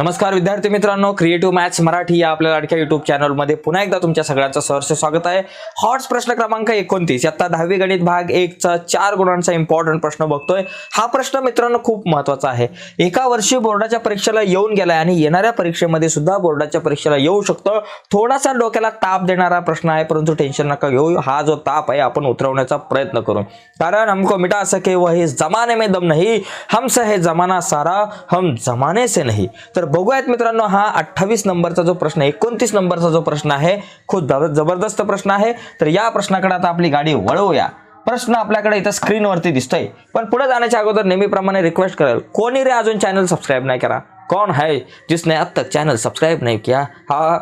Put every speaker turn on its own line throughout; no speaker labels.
नमस्कार विद्यार्थी मित्रांनो. क्रिएटिव्ह मॅथ्स मराठी या आपल्या लाडक्या युट्यूब चॅनलमध्ये पुन्हा एकदा तुमच्या सगळ्यांचं सहर्ष स्वागत आहे. हॉट्स प्रश्न क्रमांक एकोणतीस. आता दहावी गणित भाग एकचा चार गुणांचा इम्पॉर्टंट प्रश्न बघतोय. हा प्रश्न मित्रांनो खूप महत्त्वाचा आहे. एका वर्षी बोर्डाच्या परीक्षेला येऊन गेलाय आणि येणाऱ्या परीक्षेमध्ये सुद्धा बोर्डाच्या परीक्षेला येऊ शकतो. थोडासा डोक्याला ताप देणारा प्रश्न आहे परंतु टेन्शन नका घेऊ. हा जो ताप आहे आपण उतरवण्याचा प्रयत्न करू. कारण हमको मिटा सके वही जमाने में दम नाही हमसे हे जमाना सारा हम जमाने से नाही. तर बघूयात मित्रांनो हा अठ्ठावीस नंबरचा जो प्रश्न एकोणतीस नंबरचा जो प्रश्न आहे खूप जबरदस्त प्रश्न आहे. तर या प्रश्नाकडे आता आपली गाडी वळवूया. प्रश्न आपल्याकडे इथं स्क्रीनवरती दिसतोय. पण पुढे जाण्याच्या अगोदर नेहमीप्रमाणे रिक्वेस्ट करेल. कोणी रे अजून चॅनल सबस्क्राईब नाही करा? कौन है जिसने अब तक चॅनल सबस्क्राईब नाही किया? हा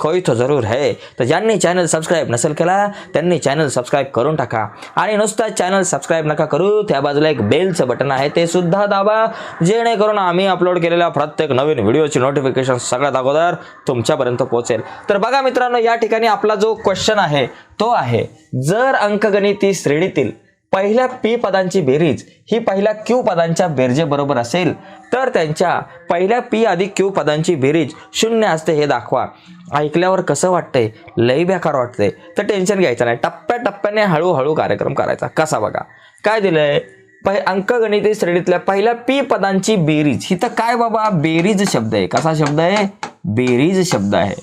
कोई तो जरूर है। तर ज्यांनी चॅनल सबस्क्राईब नसेल केला त्यांनी चॅनल सबस्क्राईब करून टाका। आणि नुसतं चॅनल सबस्क्राईब नका करू त्या बाजूला एक बेलचं बटन आहे ते सुद्धा दाबा जेणेकरून आम्ही अपलोड केलेल्या प्रत्येक नवीन व्हिडिओची नोटिफिकेशन सगळ्यात अगोदर तुमच्यापर्यंत पोहोचेल. तर बघा मित्रांनो या ठिकाणी आपला जो क्वेश्चन आहे तो आहे जर अंकगणिती श्रेणीतील पहिल्या पी पदांची बेरीज ही पहिल्या क्यू पदांच्या बेरजे बरोबर असेल तर त्यांच्या पहिल्या पी अधिक क्यू पदांची बेरीज शून्य असते हे दाखवा. ऐकल्यावर कसं वाटतंय? लई बेकार वाटतंय. तर टेन्शन घ्यायचं नाही. टप्प्याटप्प्याने हळूहळू कार्यक्रम करायचा. कसा बघा? काय दिलंय? पहि अंकगणिती श्रेणीतल्या पहिल्या पी पदांची बेरीज. ही तर काय बाबा? बेरीज शब्द आहे. कसा शब्द आहे? बेरीज शब्द आहे.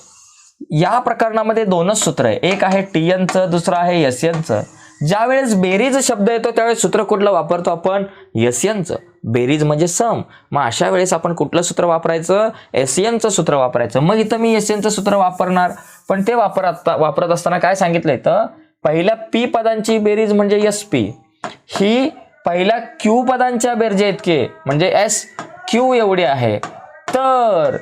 या प्रकरणामध्ये दोनच सूत्र आहे. एक आहे टी एनचं दुसरं आहे एस एनचं ज्यावेळेस बेरीज शब्द येतो त्यावेळेस सूत्र कुठलं वापरतो आपण? यसियनचं. बेरीज म्हणजे सम. मग अशा वेळेस आपण कुठलं सूत्र वापरायचं? एसियनचं सूत्र वापरायचं. मग इथं मी एसियनचं सूत्र वापरणार. पण ते वापरत वापरत असताना काय सांगितलं इथं? पहिल्या पी पदांची बेरीज म्हणजे एस पी. ही पहिल्या क्यू पदांच्या बेरजे इतके. म्हणजे एस क्यू एवढी आहे. तर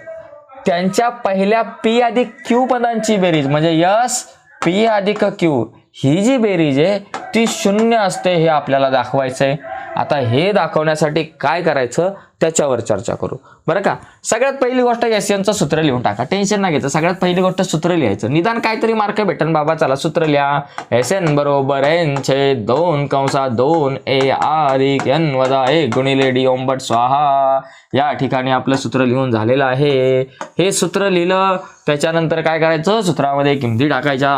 त्यांच्या पहिल्या पी अधिक क्यू पदांची बेरीज म्हणजे यस पी अधिक क्यू. ही जी बेरीज आहे ती शून्य असते हे आपल्याला दाखवायचं आहे आता हे दाखवण्यासाठी काय करायचं त्याच्यावर चर्चा करू. बरं का? सगळ्यात पहिली गोष्ट एस एनचं सूत्र लिहून टाका. टेन्शन नाही घ्यायचं. सगळ्यात पहिली गोष्ट सूत्र लिहायचं. निदान काहीतरी मार्क भेटन बाबा चला सूत्र लिहा. एस एन बरोबर एन छे दोन कंसा दोन ए आर एन वजा ए गुणिले डी ओंबट स्वाहा. या ठिकाणी आपलं सूत्र लिहून झालेलं आहे. हे सूत्र लिहिलं त्याच्यानंतर काय करायचं? सूत्रामध्ये किमती टाकायच्या.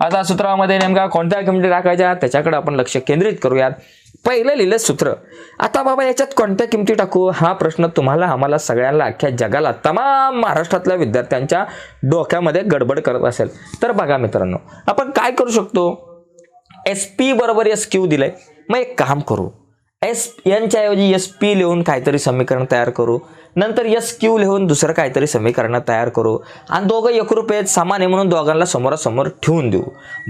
आता सूत्रामध्ये नेमका कोणत्या किमती टाकायच्या? त्याच्याकडे आपण लक्ष केंद्रित करूयात. पहिलं लिहिलं सूत्र. आता बाबा याच्यात कोणत्या किमती टाकू? हा प्रश्न तुम्हाला आम्हाला सगळ्यांना अख्ख्या जगाला तमाम महाराष्ट्रातल्या विद्यार्थ्यांच्या डोक्यामध्ये गडबड करत असेल. तर बघा मित्रांनो आपण काय करू शकतो? एस पी बरोबर एस क्यू दिलंय. मग एक काम करू. एस एनच्या ऐवजी एस पी लिहून काहीतरी समीकरण तयार करू. नंतर एस क्यू लिहून दुसरं काहीतरी समीकरण तयार करू. आणि दोघं एकरूप आहेत समान आहे म्हणून दोघांना समोरासमोर ठेवून देऊ.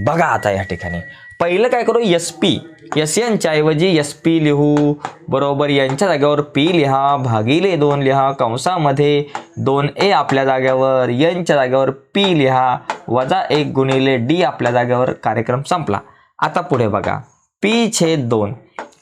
बघा आता या ठिकाणी. पहिलं काय करू? एस पी एस एनच्या ऐवजी एस पी लिहू. बरोबर यांच्या जागेवर पी लिहा भागिले दोन लिहा कंसामध्ये दोन ए आपल्या जागेवर यांच्या जागेवर पी लिहा वजा एक गुणिले डी आपल्या जागेवर कार्यक्रम संपला. आता पुढे बघा. पी छेद दोन.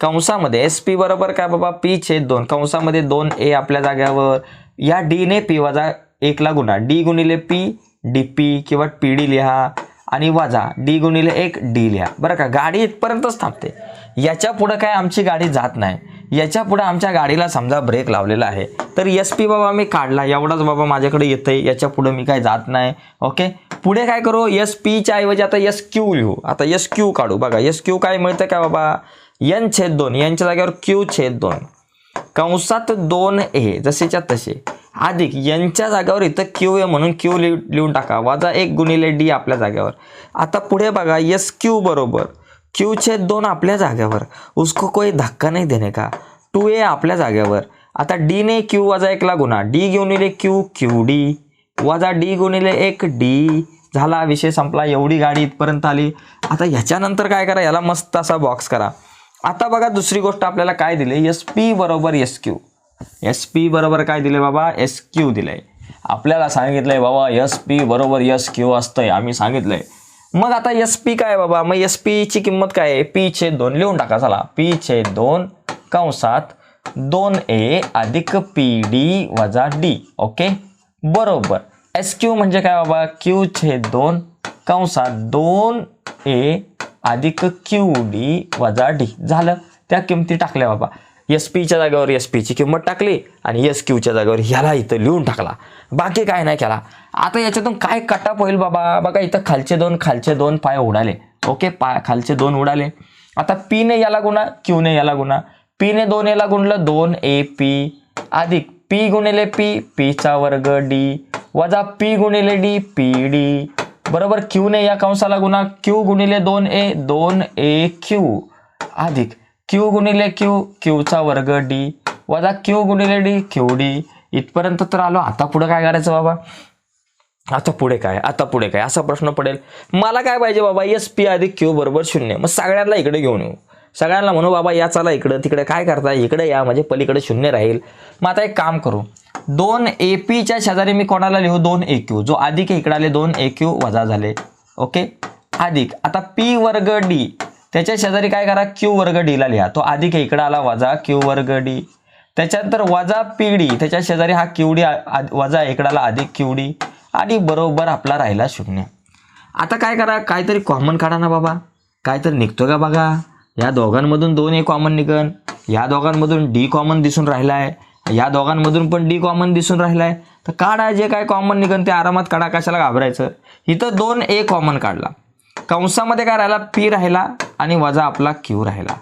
कंसामध्ये एस पी बरोबर काय बाबा? पी छेद दोन. कंसामध्ये दोन ए आपल्या जाग्यावर. या डीने पी वजा एकला गुणा. डी गुणिले पी डी पी किंवा पी डी लिहा आणि वजा. डी गुणिले एक डी लिहा. बरं का? गाडी इथपर्यंतच थांबते. याच्या पुढं काय आमची गाडी जात नाही. याच्या पुढं आमच्या गाडीला समजा ब्रेक लावलेला आहे. तर एस पी बाबा मी काढला. एवढाच बाबा माझ्याकडे येतंय. याच्या पुढं मी काय जात नाही. ओके? पुढे काय करू? एस पीच्या ऐवजी आता एस क्यू लिहू. आता एस क्यू काढू. बघा एस क्यू काय मिळतं काय बाबा? एन छेद दोन यांच्या जागेवर क्यू छेद दोन. कंसात दोन ए जसेच्या तसे. अधिक यांच्या जागेवर इथं क्यू ए म्हणून क्यू लिह लिहून टाका. वजा एक गुणिले डी आपल्या जागेवर. आता पुढे बघा यस क्यू बरोबर. क्यू छेद दोन आपल्या जागेवर. उसको कोई धक्का नाही देणे का? टू ए आपल्या जागेवर. आता डीने क्यू वजा एकला गुणा. डी गुणिले क्यू क्यू डी. वजा डी गुणिले एक डी. झाला विषय संपला. एवढी गाडी इथपर्यंत आली. आता ह्याच्यानंतर काय करा? याला मस्त असा बॉक्स करा. आता बघा दुसरी गोष्ट आपल्याला काय दिली? एस पी बरोबर एस क्यू एस पी बरोबर काय दिले बाबा? एस क्यू दिलंय. आपल्याला सांगितलंय बाबा एस पी बरोबर एस क्यू असतंय. आम्ही सांगितलंय. मग आता एस पी काय बाबा? मग एस पीची किंमत काय आहे? पी छेद दोन. लिहून टाका चला. पी छेद दोन कंसात दोन ए अधिक पी डी वजा डी ओके? बरोबर. एस क्यू म्हणजे काय बाबा? क्यू छेद दोन कंसात दोन ए अधिक क्यू डी वजा डी झालं. त्या किमती टाकल्या बाबा. एस पीच्या जागेवर एस पीची किंमत टाकली आणि एस क्यूच्या जागेवर ह्याला इथं लिहून टाकला. बाकी काय नाही केला. आता याच्यातून काय कटाप होईल बाबा? बघा इथं खालचे दोन खालचे दोन पाय उडाले. ओके पाय खालचे दोन उडाले. आता पीने याला गुणा क्यूने याला गुणा. पीने दोन याला गुणलं दोन ए पी अधिक पी गुणिले पी पीचा वर्ग डी वजा पी गुणिले डी पी डी बरोबर क्यूने या कंसाला गुणा क्यू गुणिले दोन ए दोन ए क्यू अधिक क्यू गुणिले क्यू क्यूचा वर्ग डी वजा क्यू गुणिले डी क्यू डी इथपर्यंत तर आलो. आता पुढे काय करायचं बाबा? आता पुढे काय? आता पुढे काय? असा प्रश्न पडेल. मला काय पाहिजे बाबा? एस पी अधिक क्यू बरोबर शून्य. मग सगळ्यांना इकडे घेऊन येऊ. सगळ्यांना म्हणू बाबा या चला इकडं तिकडे काय करता इकडे या म्हणजे पलीकडे शून्य राहील. मग आता एक काम करू. दोन ए पीच्या शेजारी मी कोणाला लिहू? दोन ए क्यू जो अधिक इकडे आले दोन ए क्यू वजा झाले. ओके? अधिक. आता पी वर्ग डी त्याच्या शेजारी काय करा? क्यू वर्ग डीला लिहा. तो अधिक इकडे आला वजा क्यू वर्ग डी त्याच्यानंतर वजा पी डी त्याच्या शेजारी हा क्यू डी वजा इकडाला अधिक क्यू डी आणि बरोबर आपला राहिला शून्य. आता काय करा? काहीतरी कॉमन काढा ना बाबा. काहीतरी निघतो का बघा? या दोघांमधून दोन ए कॉमन निघन. या दोघांमधून डी कॉमन दिसून राहिला आहे या दोघांमधून पण डी कॉमन दिसून राहिला आहे तर काढा जे काय कॉमन निघन ते आरामात काढा कशाला घाबरायचं. इथं दोन ए कॉमन काढला. कंसामध्ये काय राहिला? पी राहिला आणि वजा आपला क्यू राहिला.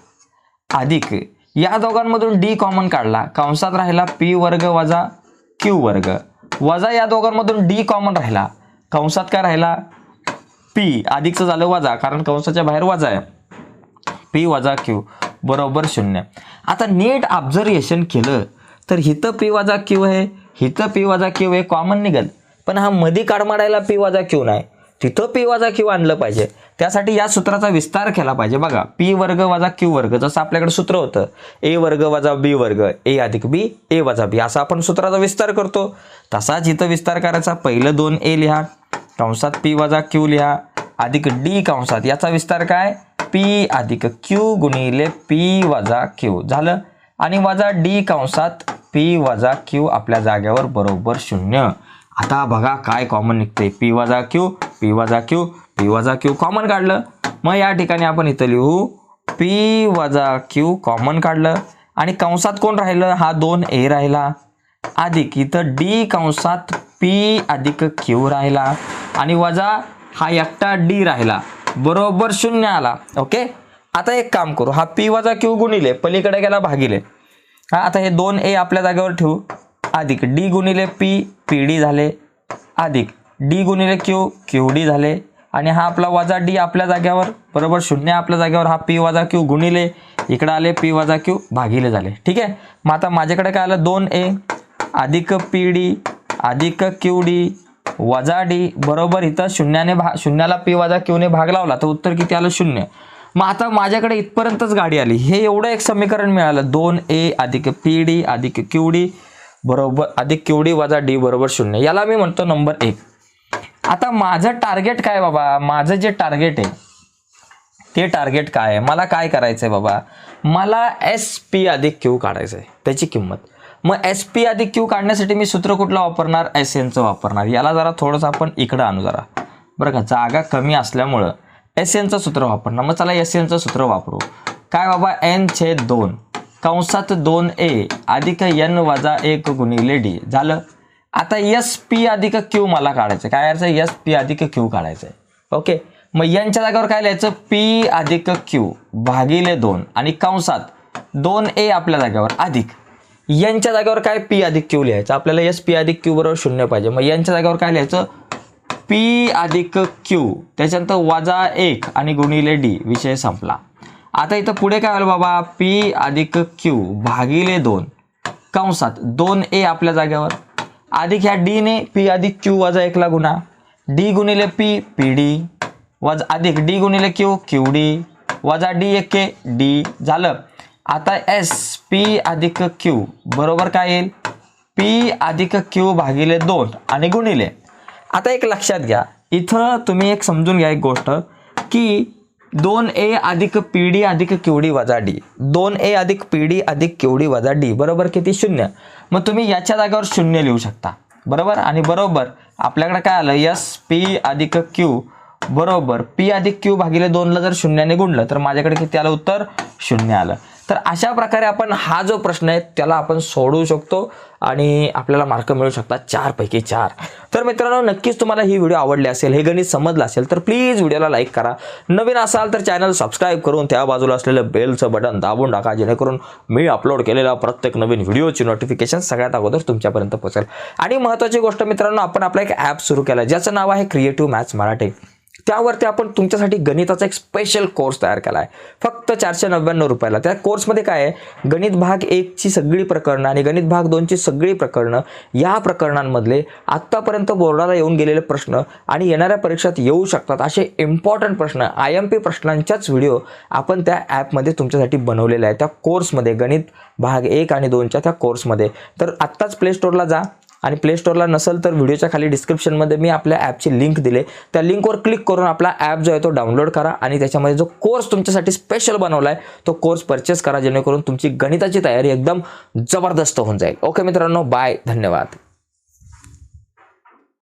अधिक. या दोघांमधून डी कॉमन काढला. कंसात राहिला पी वर्ग वजा क्यू वर्ग. वजा या दोघांमधून डी कॉमन राहिला. कंसात काय राहिला? पी अधिकचं झालं वजा कारण कंसाच्या बाहेर वजा आहे. पी वजा क्यू. बरोबर शून्य. आता नीट ऑब्झर्वेशन केलं तर हिथं पी वजा क्यू आहे. हिथं पी वजा क्यू आहे कॉमन निघल. पण हा मधी काढमाडायला पी वजा क्यू नाही. तिथं पी वजा क्यू आणलं पाहिजे. त्यासाठी या सूत्राचा विस्तार केला पाहिजे. बघा पी वर्ग वजा क्यू वर्ग जसं आपल्याकडे सूत्र होतं ए वर्ग वजा बी वर्ग ए अधिक बी ए वजा बी असा आपण सूत्राचा विस्तार करतो. तसाच इथं विस्तार करायचा पहिलं दोन ए लिहा कंसात पी वजा क्यू लिहा अधिक डी कंसात. याचा विस्तार काय? पी अधिक क्यू गुणिले पी वजा क्यू. झालं? आणि वजा डी कंसात पी वजा क्यू आपल्या जागेवर बरोबर शून्य. आता बघा काय कॉमन निघते पी वजा क्यू पी वजा क्यू पी वजा क्यू. कॉमन काढलं. मग या ठिकाणी आपण इथं लिहू. पी वजा क्यू कॉमन काढलं. आणि कंसात कोण राहिलं? हा दोन ए राहिला. अधिक इथं डी कंसात पी अधिक क्यू राहिला. आणि वजा हा एकटा डी राहिला. बरोबर शून्य आला. ओके आता एक काम करू. हा पी वजा क्यू गुणिले पलीकडे गेला भागिले. हा आता हे दोन ए आपल्या जागेवर ठेवू. अधिक डी गुणिले पी पी डी झाले. अधिक डी गुणिले क्यू क्यू डी झाले. आणि हा आपला वजा डी आपल्या जागेवर बरोबर शून्य आपल्या जागेवर हा पी वजा क्यू गुणिले इकडं आले पी वजा क्यू भागिले झाले. ठीक आहे? मग आता माझ्याकडे काय आलं? दोन ए अधिक पी डी अधिक क्यू डी वजा डी बरोबर इथं शून्याने भा शून्याला पी वजा क्यूने भाग लावला तर उत्तर किती आलं? शून्य. मग आता माझ्याकडे इथपर्यंतच गाडी आली. हे एवढं एक समीकरण मिळालं. दोन ए अधिक पी डी अधिक क्यू डी बरोबर अधिक क्यू डी वजा डी बरोबर शून्य. याला मी म्हणतो नंबर एक. आता माझं टार्गेट काय बाबा? माझं जे टार्गेट आहे ते टार्गेट काय आहे? मला काय करायचं आहे बाबा? मला एस पी अधिक क्यू काढायचं आहे त्याची किंमत. मग एस पी आधी क्यू काढण्यासाठी मी सूत्र कुठलं वापरणार? एस एनचं वापरणार. याला जरा थोडंसं आपण इकडं आणू जरा. बरं का? जागा कमी असल्यामुळं एस एनचं सूत्र वापरणार. मग चला एस एनचं सूत्र वापरू. काय बाबा? एन छेद दोन. कंसात दोन ए अधिक एन वजा एक गुणिले डी झालं? आता एस पी अधिक क्यू मला काढायचं काय करायचं एस पी अधिक क्यू काढायचं आहे ओके? मग यांच्या जागेवर काय लिहायचं? पी अधिक क्यू भागिले दोन. आणि कंसात दोन ए आपल्या जागेवर अधिक. यांच्या जागेवर काय पी अधिक क्यू लिहायचं? आपल्याला एस पी अधिक क्यू बरोबर शून्य पाहिजे. मग यांच्या जागेवर काय लिहायचं? पी अधिक क्यू त्याच्यानंतर वजा एक आणि गुणिले डी विषय संपला. आता इथं पुढे काय आलं बाबा? पी अधिक क्यू भागिले दोन. कंसात दोन ए आपल्या जागेवर. अधिक ह्या डी ने पी अधिक क्यू वजा एकला गुणा. डी गुणिले पी पी डी वजा अधिक डी गुणिले क्यू क्यू डी वजा डी एक के डी झालं. आता एस पी अधिक क्यू बरोबर काय येईल? पी अधिक क्यू भागिले दोन आणि गुणिले. आता एक लक्षात घ्या. इथं तुम्ही एक समजून घ्या एक गोष्ट की दोन ए अधिक पी डी अधिक क्यूडी वजा डी दोन ए अधिक पी डी अधिक क्यूडी वजा डी बरोबर किती? शून्य. मग तुम्ही याच्या जागेवर शून्य लिहू शकता. बरोबर? आणि बरोबर आपल्याकडे काय आलं? यस पी अधिक क्यू बरोबर. पी अधिक क्यू भागिले दोनला जर शून्याने गुणलं तर माझ्याकडे किती आलं? उत्तर शून्य आलं. तर अशा प्रकारे आपण हा जो प्रश्न आहे त्याला आपण सोडवू शकतो आणि आपल्याला मार्क मिळू शकतात चारपैकी चार. तर मित्रांनो नक्कीच तुम्हाला ही व्हिडिओ आवडली असेल हे गणित समजलं असेल तर प्लीज व्हिडिओला लाईक करा. नवीन असाल तर चॅनल सबस्क्राईब करून त्या बाजूला असलेलं बेलचं बटन दाबून टाका जेणेकरून मी अपलोड केलेला प्रत्येक नवीन व्हिडिओची नोटिफिकेशन सगळ्यात अगोदर तुमच्यापर्यंत पोहोचेल. आणि महत्त्वाची गोष्ट मित्रांनो आपण आपला एक ॲप सुरू केला ज्याचं नाव आहे क्रिएटिव्ह मॅथ्स मराठी त्यावरती आपण तुमच्यासाठी गणिताचा एक स्पेशल कोर्स तयार केला आहे फक्त चारशे नव्याण्णव रुपयाला. त्या कोर्समध्ये काय आहे? गणित भाग एकची सगळी प्रकरणं आणि गणित भाग दोनची सगळी प्रकरणं या प्रकरणांमधले आत्तापर्यंत बोर्डाला येऊन गेलेले प्रश्न आणि येणाऱ्या परीक्षेत येऊ शकतात असे इम्पॉर्टंट प्रश्न आय एम पी प्रश्नांच्याच व्हिडिओ आपण त्या ॲपमध्ये तुमच्यासाठी बनवलेला आहे त्या कोर्समध्ये गणित भाग एक आणि दोनच्या त्या कोर्समध्ये तर आत्ताच प्ले स्टोरला जा. आणि प्ले स्टोअरला नसेल तर व्हिडिओच्या खाली डिस्क्रिप्शनमध्ये मी आपल्या ॲपची लिंक दिले. त्या लिंकवर क्लिक करून आपला ॲप जो आहे तो डाउनलोड करा आणि त्याच्यामध्ये जो कोर्स तुमच्यासाठी स्पेशल बनवला आहे तो कोर्स परचेस करा जेणेकरून तुमची गणिताची तयारी एकदम जबरदस्त होऊन जाईल. ओके मित्रांनो बाय धन्यवाद.